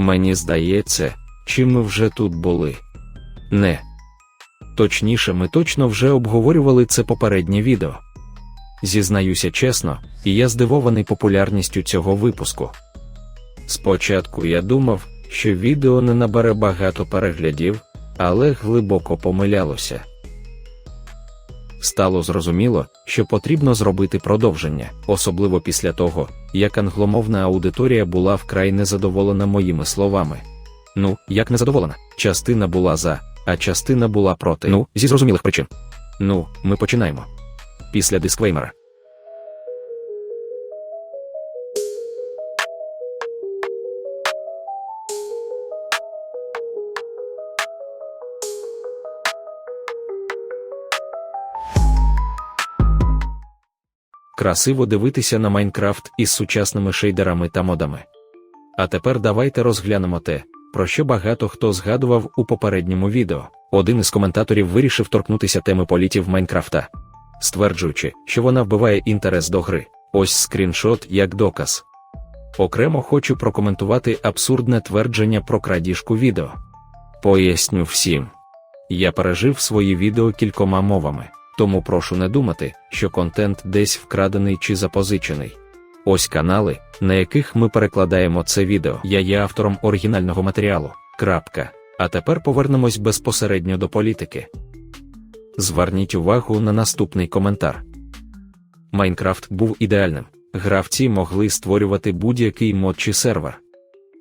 Мені здається, чи ми вже тут були. Не. Точніше, ми точно вже обговорювали це попереднє відео. Зізнаюся чесно, і я здивований популярністю цього випуску. Спочатку я думав, що відео не набере багато переглядів, але глибоко помилялося. Стало зрозуміло, що потрібно зробити продовження, особливо після того, як англомовна аудиторія була вкрай незадоволена моїми словами. Ну, як незадоволена, частина була за, а частина була проти. Ну, зі зрозумілих причин. Ну, ми починаємо. Після дисклеймера. Красиво дивитися на Майнкрафт із сучасними шейдерами та модами. А тепер давайте розглянемо те, про що багато хто згадував у попередньому відео. Один із коментаторів вирішив торкнутися теми політів Майнкрафта, стверджуючи, що вона вбиває інтерес до гри. Ось скріншот як доказ. Окремо хочу прокоментувати абсурдне твердження про крадіжку відео. Поясню всім. Я пережив свої відео кількома мовами, тому прошу не думати, що контент десь вкрадений чи запозичений. Ось канали, на яких ми перекладаємо це відео. Я є автором оригінального матеріалу. Крапка. А тепер повернемось безпосередньо до політики. Зверніть увагу на наступний коментар. Майнкрафт був ідеальним. Гравці могли створювати будь-який мод чи сервер.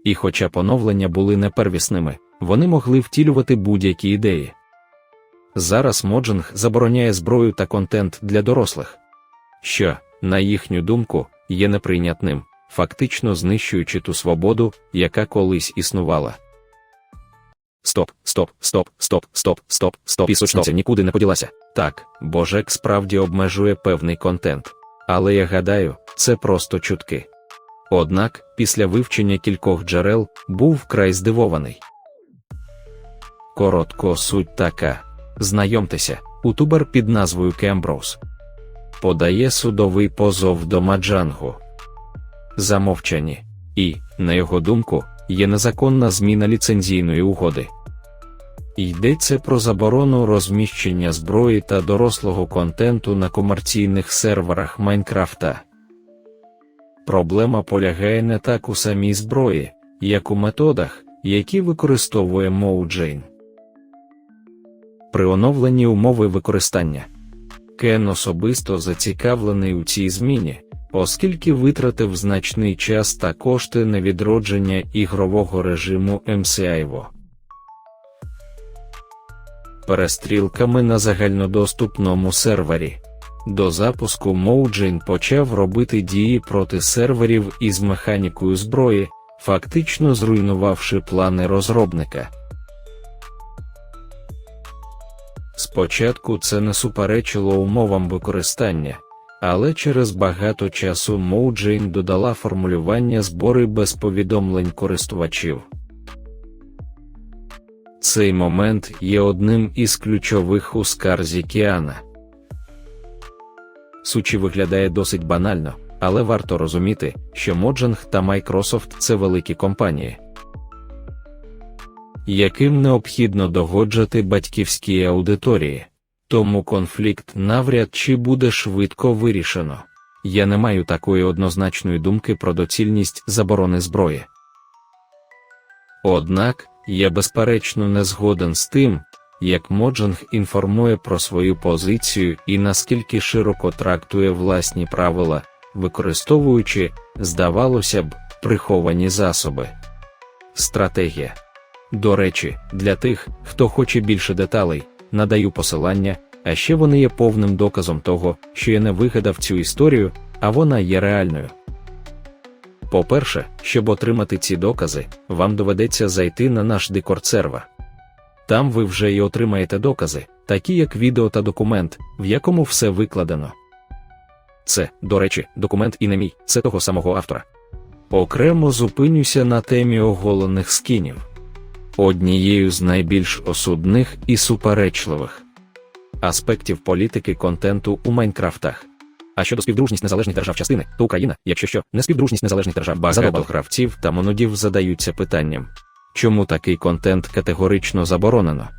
І хоча поновлення були непервісними, вони могли втілювати будь-які ідеї. Зараз моджинг забороняє зброю та контент для дорослих, що, на їхню думку, є неприйнятним, фактично знищуючи ту свободу, яка колись існувала. Стоп, стоп, стоп, стоп, стоп, стоп, стоп. Пісочниця нікуди не поділася. Так, Божек справді обмежує певний контент. Але я гадаю, це просто чутки. Однак, після вивчення кількох джерел, був вкрай здивований. Коротко суть така. Знайомтеся, утубер під назвою Кемброуз подає судовий позов до Маджангу. Замовчані. І, на його думку, є незаконна зміна ліцензійної угоди. Йдеться про заборону розміщення зброї та дорослого контенту на комерційних серверах Майнкрафта. Проблема полягає не так у самій зброї, як у методах, які використовує Моуджейн. При оновленні умови використання Кен особисто зацікавлений у цій зміні, оскільки витратив значний час та кошти на відродження ігрового режиму MCIVO. Перестрілками на загальнодоступному сервері. До запуску Моуджин почав робити дії проти серверів із механікою зброї, фактично зруйнувавши плани розробника. Спочатку це не суперечило умовам використання, але через багато часу Моуджейн додала формулювання збори без повідомлень користувачів. Цей момент є одним із ключових у скарзі Кіана. Сучі виглядає досить банально, але варто розуміти, що Моджанг та Microsoft – це великі компанії яким необхідно догоджати батьківській аудиторії, тому конфлікт навряд чи буде швидко вирішено. Я не маю такої однозначної думки про доцільність заборони зброї. Однак я безперечно не згоден з тим, як Моджанг інформує про свою позицію і наскільки широко трактує власні правила, використовуючи, здавалося б, приховані засоби. Стратегія до речі, для тих, хто хоче більше деталей, надаю посилання, а ще вони є повним доказом того, що я не вигадав цю історію, а вона є реальною. По-перше, щоб отримати ці докази, вам доведеться зайти на наш декорд сервер. Там ви вже й отримаєте докази, такі як відео та документ, в якому все викладено. Це, до речі, документ і не мій, це того самого автора. Окремо зупинюся на темі оголених скінів однією з найбільш осудних і суперечливих аспектів політики контенту у Майнкрафтах. А щодо співдружність незалежних держав частини, то Україна, якщо що, не співдружність незалежних держав. Багато Задовбали. гравців та монодів задаються питанням, чому такий контент категорично заборонено?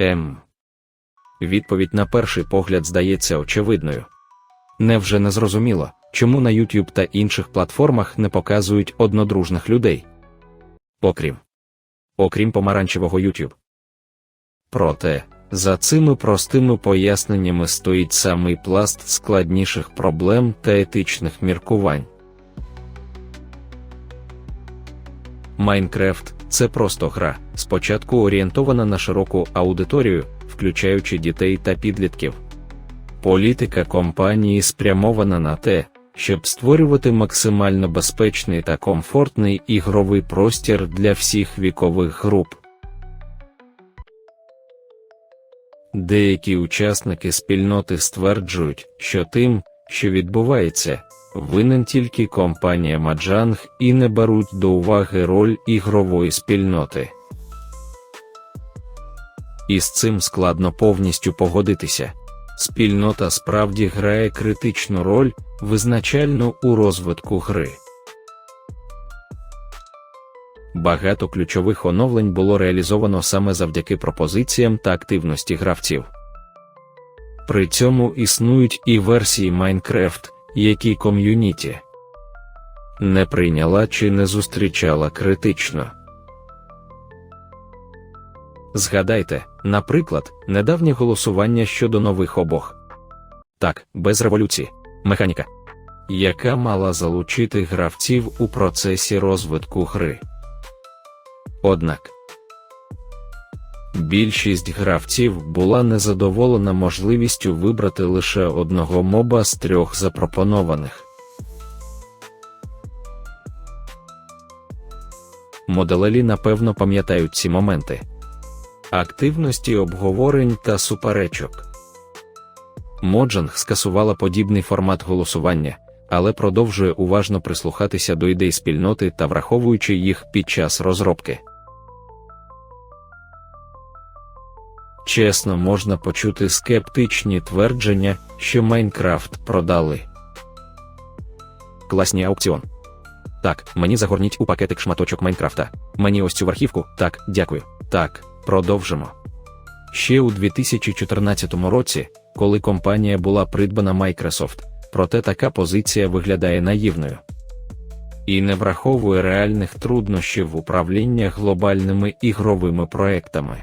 М. Відповідь на перший погляд здається очевидною. Невже не зрозуміло, чому на YouTube та інших платформах не показують однодружних людей? Окрім окрім помаранчевого YouTube. Проте, за цими простими поясненнями стоїть самий пласт складніших проблем та етичних міркувань. Майнкрафт це просто гра, спочатку орієнтована на широку аудиторію, включаючи дітей та підлітків. Політика компанії спрямована на те, щоб створювати максимально безпечний та комфортний ігровий простір для всіх вікових груп. Деякі учасники спільноти стверджують, що тим, що відбувається, винен тільки компанія Маджанг і не беруть до уваги роль ігрової спільноти. І з цим складно повністю погодитися. Спільнота справді грає критичну роль, визначальну у розвитку гри. Багато ключових оновлень було реалізовано саме завдяки пропозиціям та активності гравців. При цьому існують і версії Minecraft, які ком'юніті не прийняла чи не зустрічала критично. Згадайте, наприклад, недавнє голосування щодо нових обох. Так, без революції, механіка, яка мала залучити гравців у процесі розвитку гри. Однак більшість гравців була незадоволена можливістю вибрати лише одного моба з трьох запропонованих. Моделелі напевно пам'ятають ці моменти активності обговорень та суперечок. Моджанг скасувала подібний формат голосування, але продовжує уважно прислухатися до ідей спільноти та враховуючи їх під час розробки. Чесно, можна почути скептичні твердження, що Майнкрафт продали. Класні аукціон. Так, мені загорніть у пакетик шматочок Майнкрафта. Мені ось цю архівку. Так, дякую. Так, продовжимо. Ще у 2014 році, коли компанія була придбана Microsoft, проте така позиція виглядає наївною і не враховує реальних труднощів управління глобальними ігровими проектами.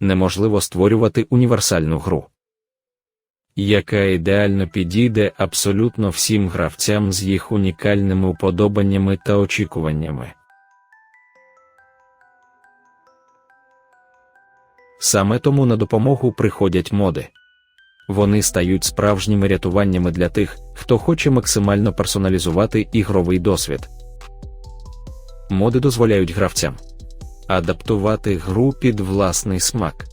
Неможливо створювати універсальну гру, яка ідеально підійде абсолютно всім гравцям з їх унікальними уподобаннями та очікуваннями. Саме тому на допомогу приходять моди. Вони стають справжніми рятуваннями для тих, хто хоче максимально персоналізувати ігровий досвід. Моди дозволяють гравцям адаптувати гру під власний смак,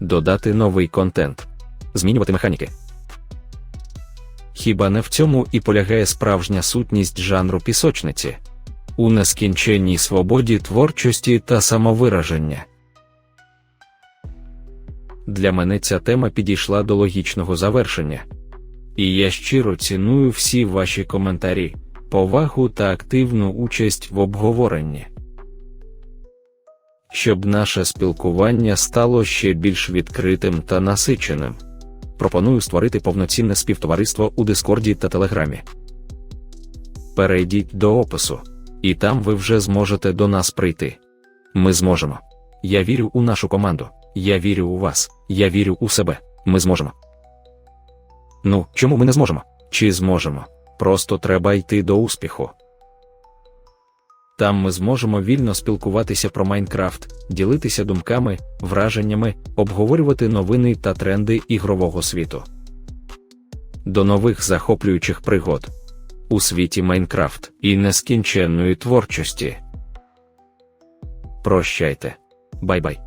додати новий контент, Змінювати механіки. Хіба не в цьому і полягає справжня сутність жанру пісочниці у нескінченній свободі творчості та самовираження. Для мене ця тема підійшла до логічного завершення, і я щиро ціную всі ваші коментарі, повагу та активну участь в обговоренні. Щоб наше спілкування стало ще більш відкритим та насиченим. Пропоную створити повноцінне співтовариство у Дискорді та Телеграмі. Перейдіть до опису, і там ви вже зможете до нас прийти. Ми зможемо. Я вірю у нашу команду. Я вірю у вас. Я вірю у себе. Ми зможемо. Ну, чому ми не зможемо? Чи зможемо? Просто треба йти до успіху. Там ми зможемо вільно спілкуватися про Майнкрафт, ділитися думками, враженнями, обговорювати новини та тренди ігрового світу. До нових захоплюючих пригод у світі Майнкрафт і нескінченної творчості. Прощайте. Бай-бай.